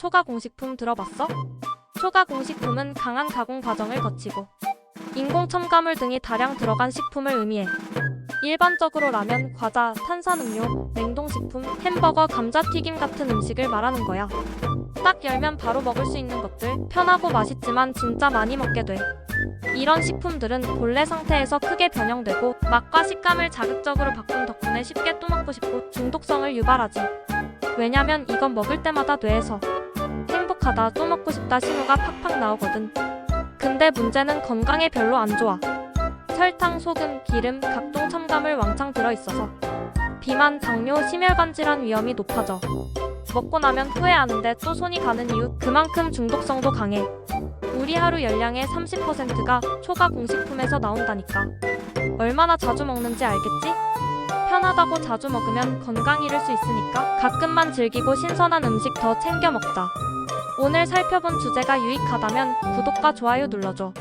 초가 공식품 들어봤어? 초가 공식품은 강한 가공 과정을 거치고 인공 첨가물 등이 다량 들어간 식품을 의미해. 일반적으로 라면, 과자, 탄산음료, 냉동식품, 햄버거, 감자튀김 같은 음식을 말하는 거야. 딱 열면 바로 먹을 수 있는 것들, 편하고 맛있지만 진짜 많이 먹게 돼. 이런 식품들은 본래 상태에서 크게 변형되고 맛과 식감을 자극적으로 바꾼 덕분에 쉽게 또 먹고 싶고 중독성을 유발하지. 왜냐면 이건 먹을 때마다 뇌에서 행복하다, 또 먹고 싶다 신호가 팍팍 나오거든. 근데 문제는 건강에 별로 안 좋아. 설탕, 소금, 기름, 각종 첨가물 왕창 들어있어서 비만, 당뇨, 심혈관 질환 위험이 높아져. 먹고 나면 후회하는데 또 손이 가는 이유 그만큼 중독성도 강해. 우리 하루 열량의 30%가 초가 공식품에서 나온다니까. 얼마나 자주 먹는지 알겠지? 편하다고 자주 먹으면 건강 잃을 수 있으니까 가끔만 즐기고 신선한 음식 더 챙겨 먹자. 오늘 살펴본 주제가 유익하다면 구독과 좋아요 눌러줘.